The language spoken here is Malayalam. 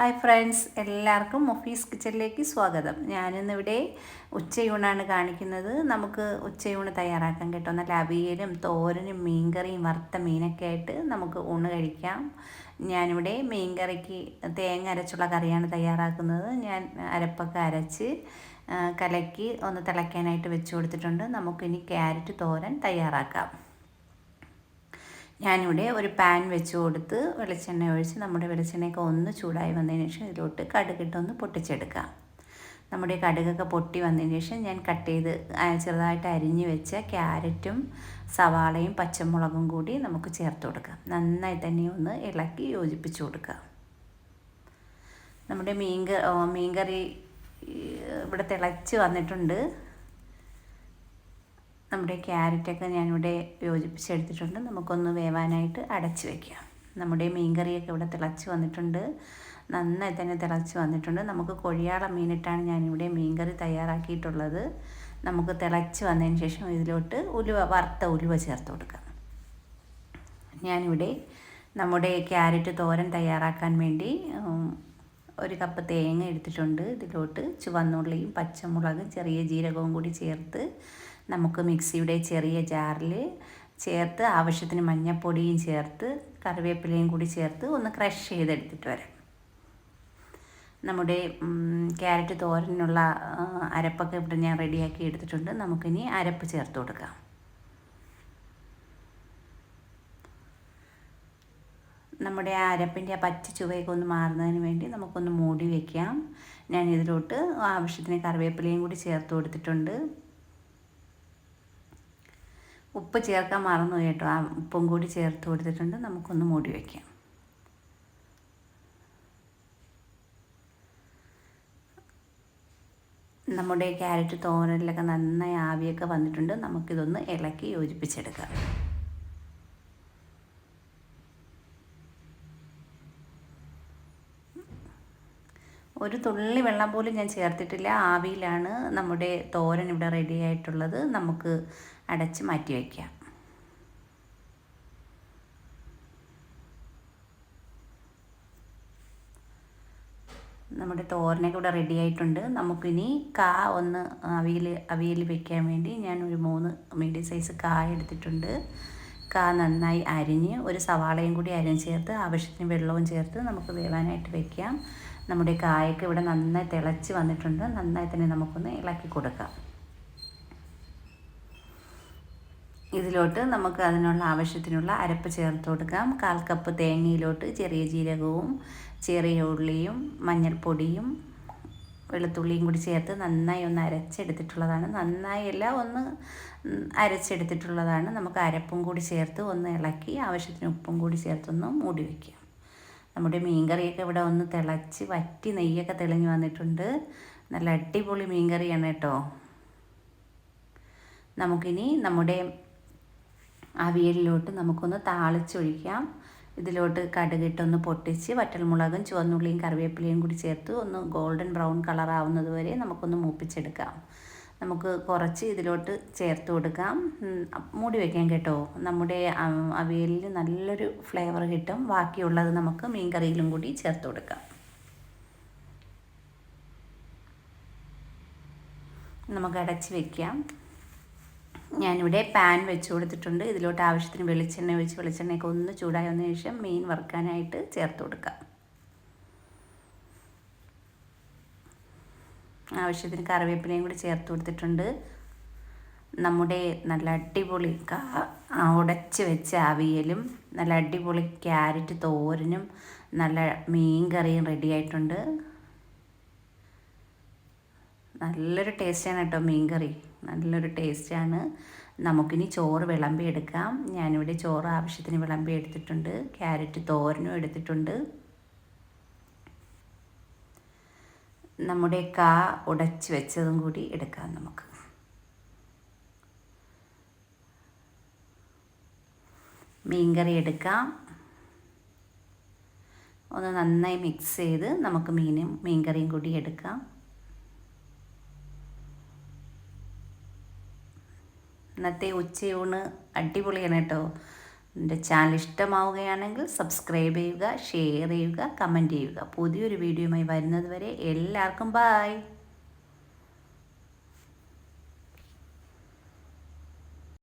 ഹായ് ഫ്രണ്ട്സ് എല്ലാവർക്കും മൊഫീസ് കിച്ചണിലേക്ക് സ്വാഗതം. ഞാനിന്നിവിടെ ഉച്ചയൂണാണ് കാണിക്കുന്നത്. നമുക്ക് ഉച്ചയൂണ് തയ്യാറാക്കാൻ കേട്ടോ. നല്ല അവിയലും തോരനും മീൻകറിയും വറുത്ത മീനൊക്കെ ആയിട്ട് നമുക്ക് ഊണ് കഴിക്കാം. ഞാനിവിടെ മീൻകറിക്ക് തേങ്ങ അരച്ചുള്ള കറിയാണ് തയ്യാറാക്കുന്നത്. ഞാൻ അരപ്പൊക്കെ അരച്ച് കലക്കി ഒന്ന് തിളയ്ക്കാനായിട്ട് വെച്ച് കൊടുത്തിട്ടുണ്ട്. നമുക്കിനി ക്യാരറ്റ് തോരൻ തയ്യാറാക്കാം. ഞാനിവിടെ ഒരു പാൻ വെച്ച് കൊടുത്ത് വെളിച്ചെണ്ണ ഒഴിച്ച് നമ്മുടെ വെളിച്ചെണ്ണയൊക്കെ ഒന്ന് ചൂടായി വന്നതിന് ശേഷം ഇതിലോട്ട് കടുകിട്ടൊന്ന് പൊട്ടിച്ചെടുക്കാം. നമ്മുടെ കടുകൊക്കെ പൊട്ടി വന്നതിന് ശേഷം ഞാൻ കട്ട് ചെയ്ത് ചെറുതായിട്ട് അരിഞ്ഞ് വെച്ച ക്യാരറ്റും സവാളയും പച്ചമുളകും കൂടി നമുക്ക് ചേർത്ത് കൊടുക്കാം. നന്നായി തന്നെ ഒന്ന് ഇളക്കി യോജിപ്പിച്ച് കൊടുക്കുക നമ്മുടെ മീൻ മീൻകറി ഇവിടെ തിളച്ച് വന്നിട്ടുണ്ട്. നമ്മുടെ ക്യാരറ്റൊക്കെ ഞാനിവിടെ യോജിപ്പിച്ചെടുത്തിട്ടുണ്ട്. നമുക്കൊന്ന് വേവാനായിട്ട് അടച്ച് വയ്ക്കാം നമ്മുടെ മീൻകറിയൊക്കെ ഇവിടെ തിളച്ച് വന്നിട്ടുണ്ട്. നന്നായി തന്നെ തിളച്ച് വന്നിട്ടുണ്ട്. നമുക്ക് കൊഴിയാള മീനിട്ടാണ് ഞാനിവിടെ മീൻകറി തയ്യാറാക്കിയിട്ടുള്ളത്. നമുക്ക് തിളച്ച് വന്നതിന് ശേഷം ഇതിലോട്ട് ഉലുവ വറുത്ത ഉലുവ ചേർത്ത് കൊടുക്കാം. ഞാനിവിടെ നമ്മുടെ ക്യാരറ്റ് തോരൻ തയ്യാറാക്കാൻ വേണ്ടി ഒരു കപ്പ് തേങ്ങ എടുത്തിട്ടുണ്ട്. ഇതിലോട്ട് ചുവന്നുള്ളിയും പച്ചമുളകും ചെറിയ ജീരകവും കൂടി ചേർത്ത് നമുക്ക് മിക്സിയുടെ ചെറിയ ജാറിൽ ചേർത്ത് ആവശ്യത്തിന് മഞ്ഞപ്പൊടിയും ചേർത്ത് കറിവേപ്പിലയും കൂടി ചേർത്ത് ഒന്ന് ക്രഷ് ചെയ്തെടുത്തിട്ട് വരാം. നമ്മുടെ ക്യാരറ്റ് തോരനുള്ള അരപ്പൊക്കെ ഇവിടെ ഞാൻ റെഡിയാക്കി എടുത്തിട്ടുണ്ട്. നമുക്കിനി അരപ്പ് ചേർത്ത് കൊടുക്കാം. നമ്മുടെ ആ അരപ്പിന്റെ ആ പച്ച ചുവയൊക്കെ ഒന്ന് മാറുന്നതിന് വേണ്ടി നമുക്കൊന്ന് മൂടി വയ്ക്കാം ഞാൻ ഇതിലോട്ട് ആവശ്യത്തിന് കറിവേപ്പിലയും കൂടി ചേർത്ത് കൊടുത്തിട്ടുണ്ട്. ഉപ്പ് ചേർക്കാൻ മറന്നു കേട്ടോ. ആ ഉപ്പും കൂടി ചേർത്ത് കൊടുത്തിട്ടുണ്ട്. നമുക്കൊന്ന് മൂടി വയ്ക്കാം നമ്മുടെ ക്യാരറ്റ് തോരനിലൊക്കെ നന്നായി ആവിയൊക്കെ വന്നിട്ടുണ്ട്. നമുക്കിതൊന്ന് ഇളക്കി യോജിപ്പിച്ചെടുക്കാം. ഒരു തുള്ളി വെള്ളം പോലും ഞാൻ ചേർത്തിട്ടില്ല. ആവിയിലാണ് നമ്മുടെ തോരൻ ഇവിടെ റെഡി ആയിട്ടുള്ളത്. നമുക്ക് അടച്ച് മാറ്റി വയ്ക്കുക. നമ്മുടെ തോരനൊക്കെ ഇവിടെ റെഡി ആയിട്ടുണ്ട്. നമുക്കിനി കാ ഒന്ന് അവിയൽ അവിയൽ വെക്കാൻ വേണ്ടി ഞാൻ ഒരു മൂന്ന് മീഡിയം സൈസ് കാ എടുത്തിട്ടുണ്ട്. കാ നന്നായി അരിഞ്ഞ് ഒരു സവാളയും കൂടി അരിഞ്ഞ് ചേർത്ത് ആവശ്യത്തിന് വെള്ളവും ചേർത്ത് നമുക്ക് വേവാനായിട്ട് വെക്കാം. നമ്മുടെ കായൊക്കെ ഇവിടെ നന്നായി തിളച്ച് വന്നിട്ടുണ്ട്. നന്നായി തന്നെ നമുക്കൊന്ന് ഇളക്കി കൊടുക്കാം. ഇതിലോട്ട് നമുക്ക് അതിനുള്ള ആവശ്യത്തിനുള്ള അരപ്പ് ചേർത്ത് കൊടുക്കാം. കാൽ കപ്പ് തേങ്ങയിലോട്ട് ചെറിയ ജീരകവും ചെറിയ ഉള്ളിയും മഞ്ഞൾപ്പൊടിയും വെളുത്തുള്ളിയും കൂടി ചേർത്ത് നന്നായി ഒന്ന് അരച്ചെടുത്തിട്ടുള്ളതാണ്. നന്നായി അല്ല ഒന്ന് അരച്ചെടുത്തിട്ടുള്ളതാണ്. നമുക്ക് അരപ്പും കൂടി ചേർത്ത് ഒന്ന് ഇളക്കി ആവശ്യത്തിന് ഉപ്പും കൂടി ചേർത്തൊന്ന് മൂടി വയ്ക്കാം നമ്മുടെ മീൻകറിയൊക്കെ ഇവിടെ ഒന്ന് തിളച്ച് വറ്റി നെയ്യൊക്കെ തെളിഞ്ഞു വന്നിട്ടുണ്ട്. നല്ല അടിപൊളി മീൻകറിയാണ് കേട്ടോ. നമുക്കിനി നമ്മുടെ അവിയലിലോട്ട് നമുക്കൊന്ന് താളിച്ചൊഴിക്കാം. ഇതിലോട്ട് കടുകിട്ടൊന്ന് പൊട്ടിച്ച് വറ്റൽമുളകും ചുവന്നുള്ളിയും കറിവേപ്പിലയും കൂടി ചേർത്ത് ഒന്ന് ഗോൾഡൻ ബ്രൗൺ കളർ ആവുന്നത് വരെ നമുക്കൊന്ന് മൂപ്പിച്ചെടുക്കാം. നമുക്ക് കുറച്ച് ഇതിലോട്ട് ചേർത്ത് കൊടുക്കാം. മൂടി വയ്ക്കാം കേട്ടോ. നമ്മുടെ അവിയലിൽ നല്ലൊരു ഫ്ലേവർ കിട്ടും. ബാക്കിയുള്ളത് നമുക്ക് മീൻ കറിയിലും കൂടി ചേർത്ത് കൊടുക്കാം. നമുക്ക് അടച്ച് വയ്ക്കാം ഞാനിവിടെ പാൻ വെച്ച് കൊടുത്തിട്ടുണ്ട്. ഇതിലോട്ട് ആവശ്യത്തിന് വെളിച്ചെണ്ണ ഒഴിച്ച് വെളിച്ചെണ്ണയൊക്കെ ഒന്ന് ചൂടായി വന്നതിന് ശേഷം മീൻ വറുക്കാനായിട്ട് ചേർത്ത് കൊടുക്കാം. ആവശ്യത്തിന് കറിവേപ്പിലയും കൂടി ചേർത്ത് കൊടുത്തിട്ടുണ്ട്. നമ്മുടെ നല്ല അടിപൊളി കാ ഉടച്ച് വെച്ച അവിയലും നല്ല അടിപൊളി ക്യാരറ്റ് തോരനും നല്ല മീൻ കറിയും റെഡി ആയിട്ടുണ്ട്. നല്ലൊരു ടേസ്റ്റാണ് കേട്ടോ മീൻ കറി. നല്ലൊരു ടേസ്റ്റാണ്. നമുക്കിനി ചോറ് വിളമ്പി എടുക്കാം ഞാനിവിടെ ചോറ് ആവശ്യത്തിന് വിളമ്പി എടുത്തിട്ടുണ്ട് ക്യാരറ്റ് തോരനും എടുത്തിട്ടുണ്ട്. നമ്മുടെ കാ ഉടച്ച് വെച്ചതും കൂടി എടുക്കാം നമുക്ക്. മീൻകറി എടുക്കാം. ഒന്ന് നന്നായി മിക്സ് ചെയ്ത് നമുക്ക് മീനും മീൻകറിയും കൂടി എടുക്കാം. ഇന്നത്തെ ഉച്ചയൂണ് അടിപൊളിയാണ് കേട്ടോ. എന്റെ ചാനൽ ഇഷ്ടമാവുകയാണെങ്കിൽ സബ്സ്ക്രൈബ് ചെയ്യുക ഷെയർ ചെയ്യുക കമന്റ് ചെയ്യുക. പുതിയൊരു വീഡിയോയുമായി വരുന്നത് വരെ എല്ലാവർക്കും ബായ്